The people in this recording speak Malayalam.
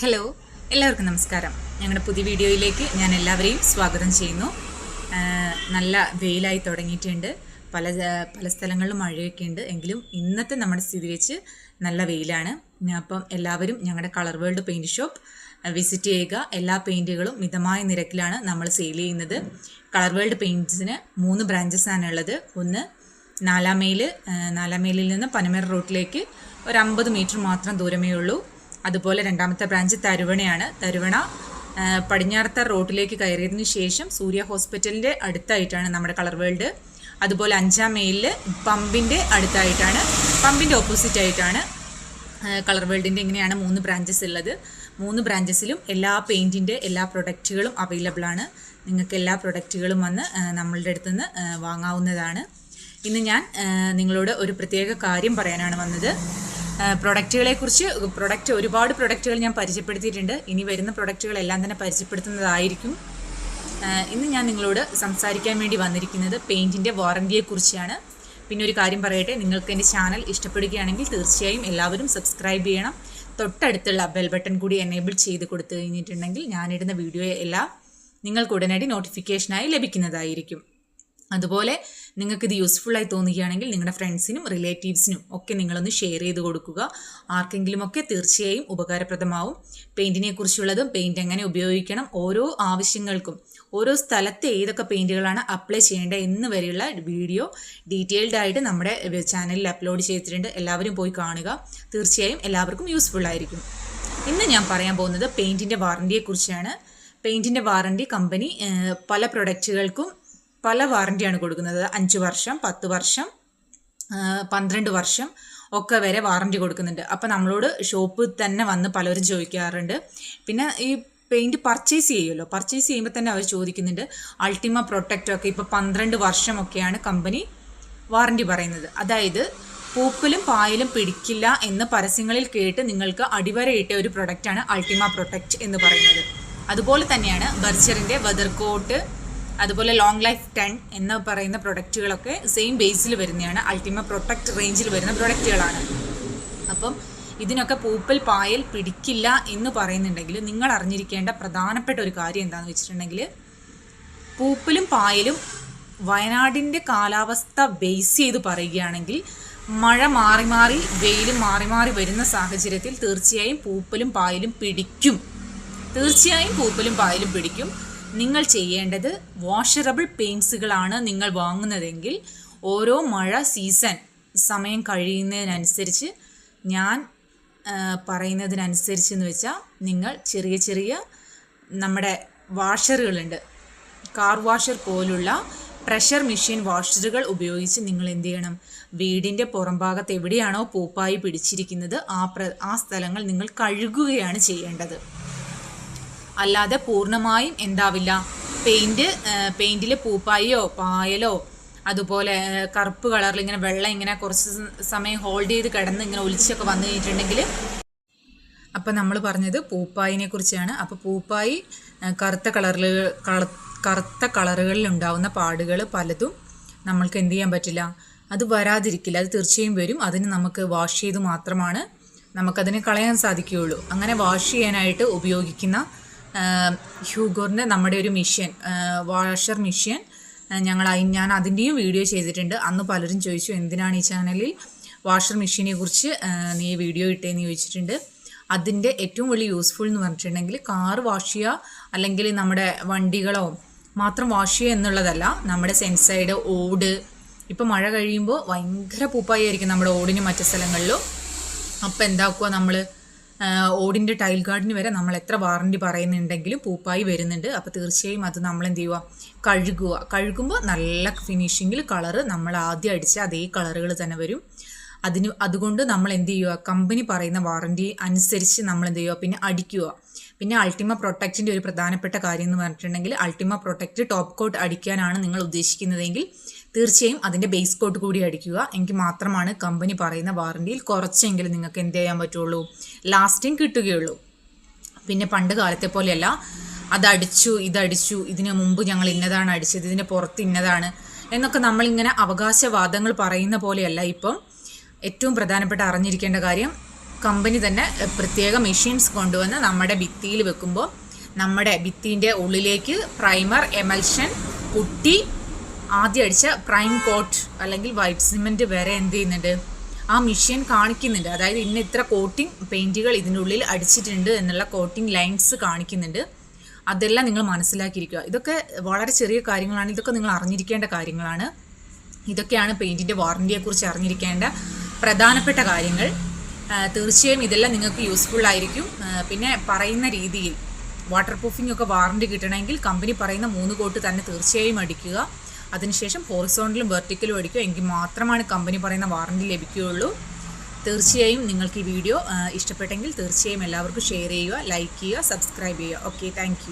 ഹലോ എല്ലാവർക്കും നമസ്കാരം. ഞങ്ങളുടെ പുതിയ വീഡിയോയിലേക്ക് ഞാൻ എല്ലാവരെയും സ്വാഗതം ചെയ്യുന്നു. നല്ല വെയിലായി തുടങ്ങിയിട്ടുണ്ട്. പല പല സ്ഥലങ്ങളിലും മഴയൊക്കെ ഉണ്ട്. എങ്കിലും ഇന്നത്തെ നമ്മുടെ സ്ഥിതി വെച്ച് നല്ല വെയിലാണ്. അപ്പം എല്ലാവരും ഞങ്ങളുടെ colour world paint shop visit ചെയ്യുക. എല്ലാ പെയിന്റുകളും മിതമായ നിരക്കിലാണ് നമ്മൾ സെയിൽ ചെയ്യുന്നത്. കളർ വേൾഡ് പെയിന്റ്സിന് മൂന്ന് ബ്രാഞ്ചസ് ആണ് ഉള്ളത്. ഒന്ന് നാലാം മൈൽ നാലാം മൈലിൽ നിന്ന് പനമേർ റൂട്ടിലേക്ക് ഒരു അമ്പത് മീറ്റർ മാത്രം ദൂരമേ ഉള്ളൂ. അതുപോലെ രണ്ടാമത്തെ ബ്രാഞ്ച് തരുവണയാണ്. തരുവണ പടിഞ്ഞാറത്ത റോഡിലേക്ക് കയറിയതിന് ശേഷം സൂര്യ ഹോസ്പിറ്റലിന്റെ അടുത്തായിട്ടാണ് നമ്മുടെ കളർ വേൾഡ്. അതുപോലെ അഞ്ചാം മെയിലിൽ പമ്പിന്റെ അടുത്തായിട്ടാണ് പമ്പിന്റെ ഓപ്പോസിറ്റ് ആയിട്ടാണ് കളർ വേൾഡിന്റെ ഇങ്ങനെയാണ് മൂന്ന് ബ്രാഞ്ചസ് ഉള്ളത്. മൂന്ന് ബ്രാഞ്ചസിലും എല്ലാ പെയിന്റിന്റെ എല്ലാ പ്രൊഡക്റ്റുകളും അവൈലബിൾ ആണ്. നിങ്ങൾക്ക് എല്ലാ പ്രൊഡക്റ്റുകളും വന്ന് നമ്മളുടെ അടുത്ത് നിന്ന് വാങ്ങാവുന്നതാണ്. ഇന്ന് ഞാൻ നിങ്ങളോട് ഒരു പ്രത്യേക കാര്യം പറയാനാണ് വന്നത്. പ്രൊഡക്റ്റുകളെ കുറിച്ച് പ്രൊഡക്റ്റ് ഒരുപാട് പ്രൊഡക്റ്റുകൾ ഞാൻ പരിചയപ്പെടുത്തിയിട്ടുണ്ട്. ഇനി വരുന്ന പ്രൊഡക്റ്റുകളെല്ലാം തന്നെ പരിചയപ്പെടുത്തുന്നതായിരിക്കും. ഇന്ന് ഞാൻ നിങ്ങളോട് സംസാരിക്കാൻ വേണ്ടി വന്നിരിക്കുന്നത് പെയിന്റിന്റെ വാറന്റിയെക്കുറിച്ചാണ് പിന്നെ ഒരു കാര്യം പറയട്ടെ നിങ്ങൾക്ക് എന്റെ ചാനൽ ഇഷ്ടപ്പെടുകയാണെങ്കിൽ തീർച്ചയായും എല്ലാവരും സബ്സ്ക്രൈബ് ചെയ്യണം. തൊട്ടടുത്തുള്ള ബെൽ ബട്ടൺ കൂടി എനേബിൾ ചെയ്ത് കൊടുത്തു കഴിഞ്ഞിട്ടുണ്ടെങ്കിൽ ഞാനിടുന്ന വീഡിയോ എല്ലാം നിങ്ങൾക്ക് ഉടനടി നോട്ടിഫിക്കേഷനായി ലഭിക്കുന്നതായിരിക്കും. അതുപോലെ നിങ്ങൾക്ക് ഇത് യൂസ്ഫുൾ ആയി തോന്നുകയാണെങ്കിൽ നിങ്ങളുടെ ഫ്രണ്ട്സിനും റിലേറ്റീവ്സിനും ഒക്കെ നിങ്ങളൊന്ന് ഷെയർ ചെയ്ത് കൊടുക്കുക. ആർക്കെങ്കിലും ഒക്കെ തീർച്ചയായും ഉപകാരപ്രദമാവും. പെയിന്റിനെ കുറിച്ചുള്ളതും പെയിന്റ് എങ്ങനെ ഉപയോഗിക്കണം ഓരോ ആവശ്യങ്ങൾക്കും ഓരോ സ്ഥലത്ത് ഏതൊക്കെ പെയിന്റുകളാണ് അപ്ലൈ ചെയ്യേണ്ടത് എന്ന് വരെയുള്ള വീഡിയോ ഡീറ്റെയിൽഡ് ആയിട്ട് നമ്മുടെ ചാനലിൽ അപ്ലോഡ് ചെയ്തിട്ടുണ്ട്. എല്ലാവരും പോയി കാണുക. തീർച്ചയായും എല്ലാവർക്കും യൂസ്ഫുൾ ആയിരിക്കും. ഇന്ന് ഞാൻ പറയാൻ പോകുന്നത് പെയിന്റിന്റെ വാറന്റിയെക്കുറിച്ചാണ് പെയിന്റിന്റെ വാറന്റി കമ്പനി പല പ്രൊഡക്റ്റുകൾക്കും പല വാറന്റിയാണ് കൊടുക്കുന്നത്. അഞ്ച് വർഷം പത്ത് വർഷം പന്ത്രണ്ട് വർഷം ഒക്കെ വരെ വാറന്റി കൊടുക്കുന്നുണ്ട്. അപ്പോൾ നമ്മളോട് ഷോപ്പിൽ തന്നെ വന്ന് പലരും ചോദിക്കാറുണ്ട്. പിന്നെ ഈ പെയിന്റ് പർച്ചേസ് ചെയ്യുമല്ലോ? പർച്ചേസ് ചെയ്യുമ്പോൾ തന്നെ അവർ ചോദിക്കുന്നുണ്ട്. അൾട്ടിമ പ്രൊട്ടക്റ്റൊക്കെ ഇപ്പോൾ പന്ത്രണ്ട് വർഷമൊക്കെയാണ് കമ്പനി വാറന്റി പറയുന്നത്. അതായത് പൂപ്പലും പായലും പിടിക്കില്ല എന്ന് പരസ്യങ്ങളിൽ കേട്ട് നിങ്ങൾക്ക് അടിവരയിട്ട ഒരു പ്രൊഡക്റ്റാണ് അൾട്ടിമ പ്രൊട്ടക്റ്റ് എന്ന് പറയുന്നത്. അതുപോലെ തന്നെയാണ് ബർച്ചറിന്റെ വെതർ കോട്ട് അതുപോലെ ലോങ് ലൈഫ് ടെൻ എന്ന് പറയുന്ന പ്രൊഡക്റ്റുകളൊക്കെ സെയിം ബേസിൽ വരുന്നതാണ്. അൾട്ടിമ പ്രൊട്ടക്റ്റ് റേഞ്ചിൽ വരുന്ന പ്രൊഡക്റ്റുകളാണ് അപ്പം ഇതിനൊക്കെ പൂപ്പൽ പായൽ പിടിക്കില്ല എന്ന് പറയുന്നുണ്ടെങ്കിൽ നിങ്ങൾ അറിഞ്ഞിരിക്കേണ്ട പ്രധാനപ്പെട്ട ഒരു കാര്യം എന്താണെന്ന് വെച്ചിട്ടുണ്ടെങ്കിൽ പൂപ്പലും പായലും വയനാടിന്റെ കാലാവസ്ഥ ബേസ് ചെയ്ത് പറയുകയാണെങ്കിൽ മഴ മാറി മാറി വെയിലും മാറി മാറി വരുന്ന സാഹചര്യത്തിൽ തീർച്ചയായും പൂപ്പലും പായലും പിടിക്കും. തീർച്ചയായും പൂപ്പലും പായലും പിടിക്കും. നിങ്ങൾ ചെയ്യേണ്ടത് വാഷറബിൾ പെയിൻസുകളാണ് നിങ്ങൾ വാങ്ങുന്നതെങ്കിൽ ഓരോ മഴ സീസൺ സമയം കഴിയുന്നതിനനുസരിച്ച് ഞാൻ പറയുന്നതിനനുസരിച്ച് എന്ന് വെച്ചാൽ നിങ്ങൾ ചെറിയ ചെറിയ നമ്മുടെ വാഷറുകളുണ്ട് കാർ വാഷർ പോലുള്ള പ്രഷർ മെഷീൻ വാഷറുകൾ ഉപയോഗിച്ച് നിങ്ങൾ എന്ത് ചെയ്യണം? വീടിന്റെ പുറംഭാഗത്ത് എവിടെയാണോ പൂപ്പായി പിടിച്ചിരിക്കുന്നത് ആ പ്ര ആ സ്ഥലങ്ങൾ നിങ്ങൾ കഴുകുകയാണ് ചെയ്യേണ്ടത്. അല്ലാതെ പൂർണമായും എന്താവില്ല. പെയിന്റ് പെയിന്റിൽ പൂപ്പായോ പായലോ അതുപോലെ കറുപ്പ് കളറിൽ ഇങ്ങനെ വെള്ളം ഇങ്ങനെ കുറച്ച് സമയം ഹോൾഡ് ചെയ്ത് കിടന്ന് ഇങ്ങനെ ഒലിച്ചൊക്കെ വന്നു കഴിഞ്ഞിട്ടുണ്ടെങ്കിൽ അപ്പം നമ്മൾ പറഞ്ഞത് പൂപ്പായിനെ കുറിച്ചാണ്. അപ്പോൾ പൂപ്പായി കറുത്ത കളറിൽ കറുത്ത കളറുകളിൽ ഉണ്ടാവുന്ന പാടുകൾ പലതും നമ്മൾക്ക് എന്ത് ചെയ്യാൻ പറ്റില്ല. അത് വരാതിരിക്കില്ല. അത് തീർച്ചയായും വരും. അതിന് നമുക്ക് വാഷ് ചെയ്ത് മാത്രമാണ് നമുക്കതിനെ കളയാൻ സാധിക്കുകയുള്ളൂ. അങ്ങനെ വാഷ് ചെയ്യാനായിട്ട് ഉപയോഗിക്കുന്ന ഹ്യൂഗോറിന്റെ നമ്മുടെ ഒരു മിഷ്യൻ വാഷർ മിഷ്യൻ. ഞങ്ങൾ ഞാൻ അതിന്റെയും വീഡിയോ ചെയ്തിട്ടുണ്ട്. അന്ന് പലരും ചോദിച്ചു എന്തിനാണ് ഈ ചാനലിൽ വാഷർ മെഷീനെ കുറിച്ച് നീ വീഡിയോ ഇട്ടേന്ന് ചോദിച്ചിട്ടുണ്ട്. അതിന്റെ ഏറ്റവും വലിയ യൂസ്ഫുൾ എന്ന് പറഞ്ഞിട്ടുണ്ടെങ്കിൽ കാർ വാഷ് ചെയ്യുക അല്ലെങ്കിൽ നമ്മുടെ വണ്ടികളോ മാത്രം വാഷ് ചെയ്യുക എന്നുള്ളതല്ല നമ്മുടെ സെൻസൈഡ് ഓട്. ഇപ്പം മഴ കഴിയുമ്പോൾ ഭയങ്കര പൂപ്പായി ആയിരിക്കും നമ്മുടെ ഓടിന് മറ്റു സ്ഥലങ്ങളിലും. അപ്പം എന്താക്കുക നമ്മൾ ഓടിന്റെ ടൈൽ ഗാർഡിന് വരെ നമ്മൾ എത്ര വാറണ്ടി പറയുന്നുണ്ടെങ്കിലും പൂപ്പായി വരുന്നുണ്ട്. അപ്പോൾ തീർച്ചയായും അത് നമ്മൾ എന്ത് ചെയ്യുക കഴുകുക കഴുകുമ്പോൾ നല്ല ഫിനിഷിങ്ങിൽ കളറ് നമ്മൾ ആദ്യം അടിച്ച അതേ കളറുകൾ തന്നെ വരും. അതിന് അതുകൊണ്ട് നമ്മൾ എന്ത് ചെയ്യുക കമ്പനി പറയുന്ന വാറണ്ടി അനുസരിച്ച് നമ്മൾ എന്ത് ചെയ്യുക പിന്നെ അടിക്കുക പിന്നെ അൾട്ടിമ പ്രൊട്ടക്റ്റിന്റെ ഒരു പ്രധാനപ്പെട്ട കാര്യം എന്ന് പറഞ്ഞിട്ടുണ്ടെങ്കിൽ അൾട്ടിമ പ്രൊട്ടക്റ്റ് ടോപ്പ് കോട്ട് അടിക്കാനാണ് നിങ്ങൾ ഉദ്ദേശിക്കുന്നതെങ്കിൽ തീർച്ചയായും അതിന്റെ ബേസ് കോട്ട് കൂടി അടിക്കുക. എങ്കിൽ മാത്രമാണ് കമ്പനി പറയുന്ന വാറണ്ടിയിൽ കുറച്ചെങ്കിലും നിങ്ങൾക്ക് എന്ത് ചെയ്യാൻ പറ്റുള്ളൂ? ലാസ്റ്റിംഗ് കിട്ടുകയുള്ളൂ. പിന്നെ പണ്ട് കാലത്തെ പോലെയല്ല. അതടിച്ചു ഇതടിച്ചു ഇതിനു മുമ്പ് ഞങ്ങൾ ഇന്നതാണ് അടിച്ചത് ഇതിന് പുറത്ത് ഇന്നതാണ് എന്നൊക്കെ നമ്മളിങ്ങനെ അവകാശവാദങ്ങൾ പറയുന്ന പോലെയല്ല ഇപ്പം. ഏറ്റവും പ്രധാനപ്പെട്ട അറിഞ്ഞിരിക്കേണ്ട കാര്യം കമ്പനി തന്നെ പ്രത്യേക മെഷീൻസ് കൊണ്ടുവന്ന് നമ്മുടെ ഭിത്തിയിൽ വെക്കുമ്പോൾ നമ്മുടെ ഭിത്തിന്റെ ഉള്ളിലേക്ക് പ്രൈമർ എമൽഷൻ പുട്ടി ആദ്യം അടിച്ച പ്രൈം കോട്ട് അല്ലെങ്കിൽ വൈറ്റ് സിമെന്റ് വരെ എന്ത് ചെയ്യുന്നുണ്ട്? ആ മെഷീൻ കാണിക്കുന്നുണ്ട്. അതായത് ഇന്ന ഇത്ര കോട്ടിംഗ് പെയിന്റുകൾ ഇതിനുള്ളിൽ അടിച്ചിട്ടുണ്ട് എന്നുള്ള കോട്ടിംഗ് ലൈൻസ് കാണിക്കുന്നുണ്ട്. അതെല്ലാം നിങ്ങൾ മനസ്സിലാക്കിയിരിക്കുക. ഇതൊക്കെ വളരെ ചെറിയ കാര്യങ്ങളാണ്. ഇതൊക്കെ നിങ്ങൾ അറിഞ്ഞിരിക്കേണ്ട കാര്യങ്ങളാണ്. ഇതൊക്കെയാണ് പെയിന്റിന്റെ വാറന്റിയെക്കുറിച്ച് അറിഞ്ഞിരിക്കേണ്ട പ്രധാനപ്പെട്ട കാര്യങ്ങൾ. തീർച്ചയായും ഇതെല്ലാം നിങ്ങൾക്ക് യൂസ്ഫുൾ ആയിരിക്കും. പിന്നെ പറയുന്ന രീതിയിൽ വാട്ടർ പ്രൂഫിംഗ് ഒക്കെ വാറന്റി കിട്ടണമെങ്കിൽ കമ്പനി പറയുന്ന മൂന്ന് കോട്ട് തന്നെ തീർച്ചയായും അടിക്കുക. അതിനുശേഷം ഹോറിസോണ്ടിലും വെർട്ടിക്കലും അടിക്കുക എങ്കിൽ മാത്രമാണ് കമ്പനി പറയുന്ന വാറണ്ടി ലഭിക്കുകയുള്ളൂ. തീർച്ചയായും നിങ്ങൾക്ക് ഈ വീഡിയോ ഇഷ്ടപ്പെട്ടെങ്കിൽ തീർച്ചയായും എല്ലാവർക്കും ഷെയർ ചെയ്യുക ലൈക്ക് ചെയ്യുക സബ്സ്ക്രൈബ് ചെയ്യുക. Okay thank